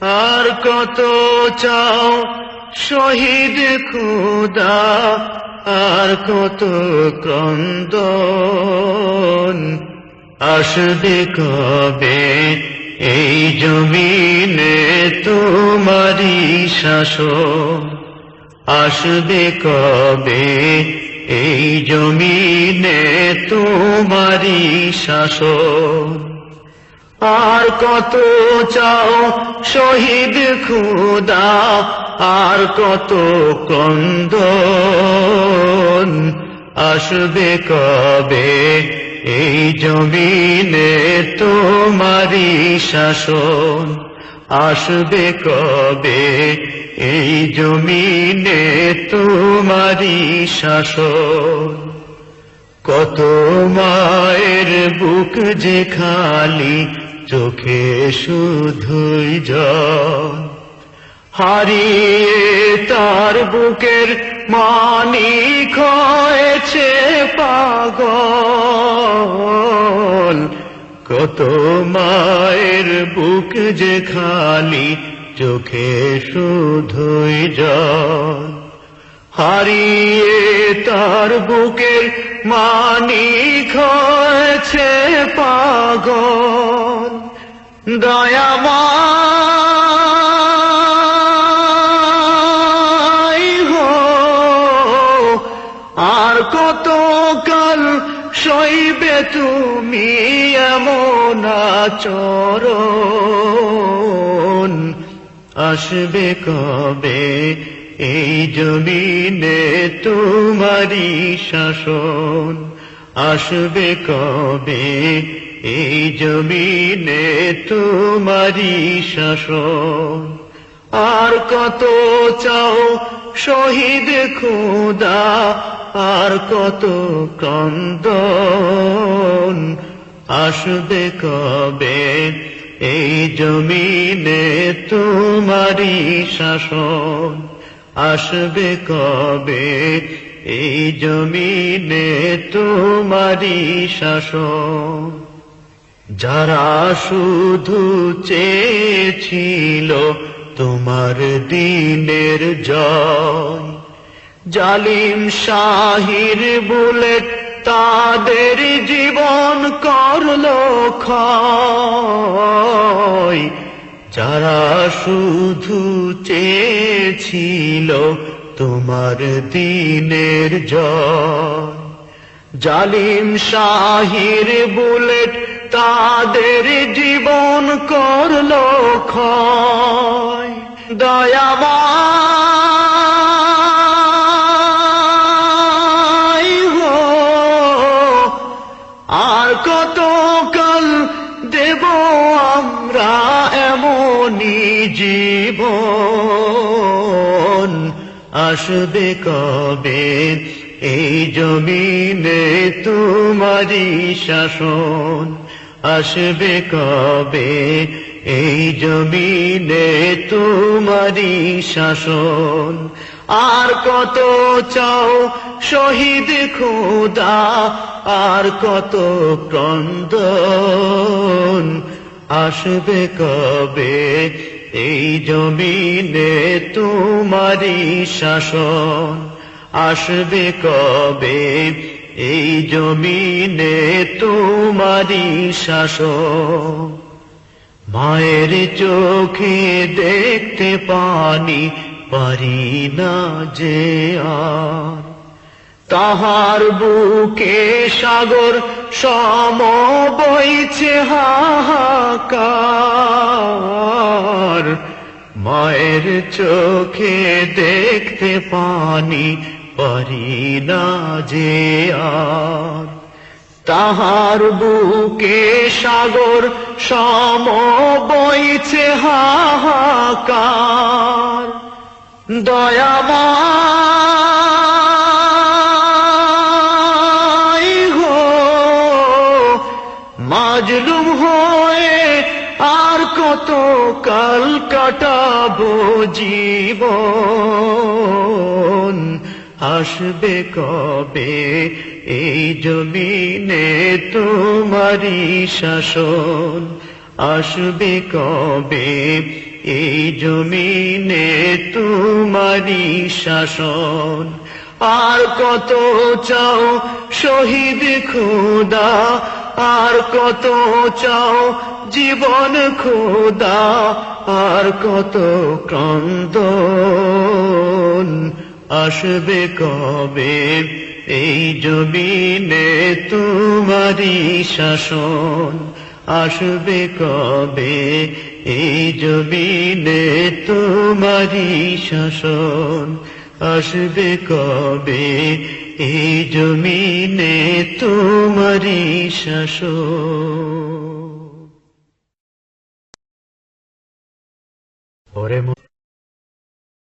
আর কত চাও শহীদ খুদা, আর কত ক্রন্দন আসবে কবে? এই জমিনে তোমারি শাসন আসবে কবে? এই জমিনে তোমারি শাসন আর কত চাও শহীদ খুদা, আর কত কন্দন আসবে কবে? এই জমিনে তোমারি শাসন আসবে কবে? এই জমিনে তোমারি শাসন। কত মায়ের বুক যে খালি চোখে শুধুই জল। হারিয়ে তার বুকের মানিক হয়েছে পাগল। কত মায়ের বুক যে খালি, চোখে শুধুই জল। হারিয়ে তার বুকের মানিক হয়েছে পাগল। দয়াময় হো। আর কত কাল সইবে তুমি এমন আচরণ? আসবে কবে এই জমিনে তোমারি শাসন? আসবে কবে এই জমিনে তোমারি শাসন। আর কত চাও শহীদ খুদা, আর কত কন্দন আসবে কবে এই জমিনে তোমারি শাসন? আসবে কবে এই জমিনে তোমারি শাসন? যারা শুধু চেয়েছিল তোমার দিনের জয়, জালিম শাহির বুলেট তাদের জীবন করল ক্ষয়। যারা শুধু চেয়েছিল তোমার দিনের জয়, জালিম শাহির বুলেট তাদের জীবন করল ক্ষয়। হো। আর কত কাল দেব আমরা এমনই জীবন? আসবে কবে? এই জমিনে তোমারি শাসন। আসবে কবে? এই জমিনে তোমারি শাসন। আর কত চাও শহীদ খুদা, আর কত ক্রন্দন। আসবে কবে? এই জমিনে তোমারি শাসন। আসবে কবে? এই জমিনে তোমারি শাসন মায়ের চোখে দেখতে পানি, পারি না যে আর। তাহার বুকে সাগর সম বইছে হাহাকার। মায়ের চোখে দেখতে পানি পারি না যে আর। তাহার বুকে সাগর সম বইছে হাহাকার। দয়াময় হো, মাজলুম হয়ে আর কত কাল কাটাবো জীবন। আসবে কবে? এই জমিনে তোমারি শাসন আসবে কবে? এই জমিনে তোমারি শাসন আর কত চাও শহীদ খোদা? আর কত চাও জীবন খোদা? আর কত ক্রন্দন? আসবে কবে? এই জমিনে তোমারি শাসন আসবে কবে? এই জমিনে তোমারি শাসন আসবে কবে? এই জমিনে তোমারি শাসন